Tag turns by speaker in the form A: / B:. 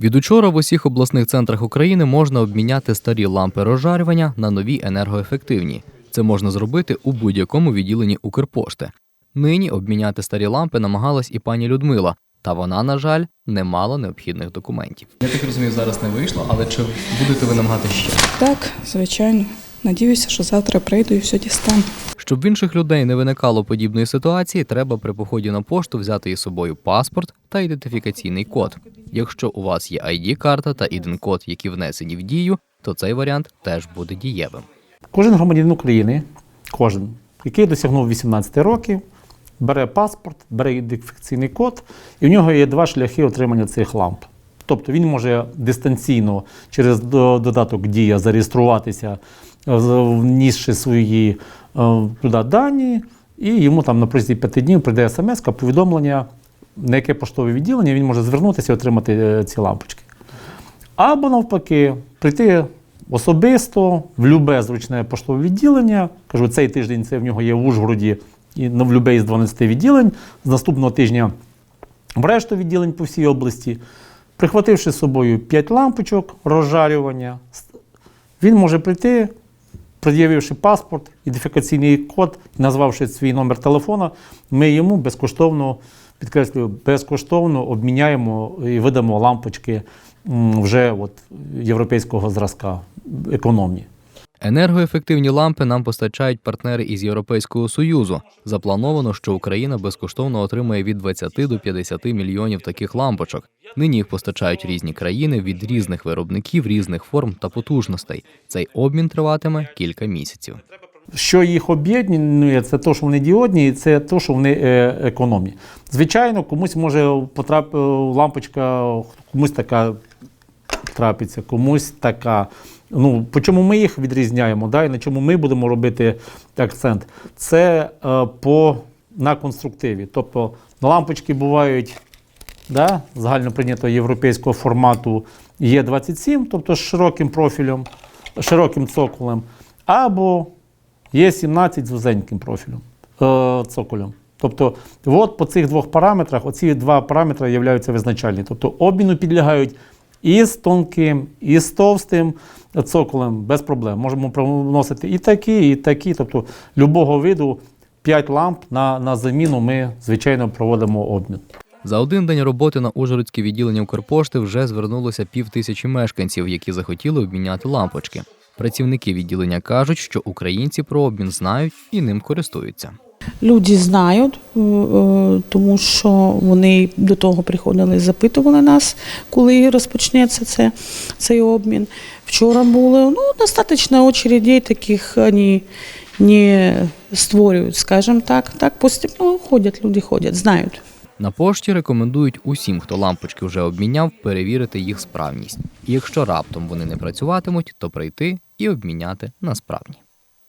A: Від учора в усіх обласних центрах України можна обміняти старі лампи розжарювання на нові енергоефективні. Це можна зробити у будь-якому відділенні Укрпошти. Нині обміняти старі лампи намагалась і пані Людмила, та вона, на жаль, не мала необхідних документів. Я так розумію, зараз не вийшло, але чи будете ви намагати ще?
B: Так, звичайно. Надіюся, що завтра прийду і все дістану.
A: Щоб в інших людей не виникало подібної ситуації, треба при поході на пошту взяти із собою паспорт та ідентифікаційний код. Якщо у вас є ID-карта та іден-код, які внесені в дію, то цей варіант теж буде дієвим.
C: Кожен громадянин України, кожен, який досягнув 18 років, бере паспорт, бере ідентифікаційний код, і в нього є два шляхи отримання цих ламп. Тобто він може дистанційно через додаток Дія зареєструватися, внісши свої е, туди дані, і йому там на протязі п'яти днів прийде смс повідомлення, на яке поштове відділення він може звернутися і отримати е, ці лампочки. Або навпаки, прийти особисто в любе зручне поштове відділення. Кажу, цей тиждень це в нього є в Ужгороді і в любе із 12 відділень. З наступного тижня в решту відділень по всій області. Прихвативши з собою 5 лампочок розжарювання, він може прийти, пред'явивши паспорт, ідентифікаційний код, назвавши свій номер телефона, ми йому безкоштовно, підкреслюю, безкоштовно обміняємо і видамо лампочки вже от, європейського зразка економні.
A: Енергоефективні лампи нам постачають партнери із Європейського Союзу. Заплановано, що Україна безкоштовно отримає від 20 до 50 мільйонів таких лампочок. Нині їх постачають різні країни від різних виробників, різних форм та потужностей. Цей обмін триватиме кілька місяців.
C: Що їх об'єднує, це те, що вони діодні, і це те, що вони е, економні. Звичайно, комусь може потрапити лампочка, комусь така трапиться, комусь така. Ну, по чому ми їх відрізняємо, да, і на чому ми будемо робити акцент? Це е, по на конструктиві. Тобто лампочки бувають да, загально прийнятого європейського формату Є27, тобто з широким профілем, широким цоколем, або Є17 з вузеньким профілем, е, цоколем. Тобто, от по цих двох параметрах, оці два параметри являються визначальні. Тобто обміну підлягають і з тонким, і з товстим цоколем без проблем. Можемо проносити і такі, і такі. Тобто, любого виду 5 ламп на, на заміну ми, звичайно, проводимо обмін.
A: За один день роботи на Ужгородське відділення Укрпошти вже звернулося пів тисячі мешканців, які захотіли обміняти лампочки. Працівники відділення кажуть, що українці про обмін знають і ним користуються.
D: Люди знають, е, е, тому що вони до того приходили, запитували нас, коли розпочнеться це, цей обмін. Вчора було ну, достатньо очередей таких вони не створюють, скажімо так. Так постійно ходять, люди ходять, знають.
A: На пошті рекомендують усім, хто лампочки вже обміняв, перевірити їх справність. І якщо раптом вони не працюватимуть, то прийти і обміняти на справні.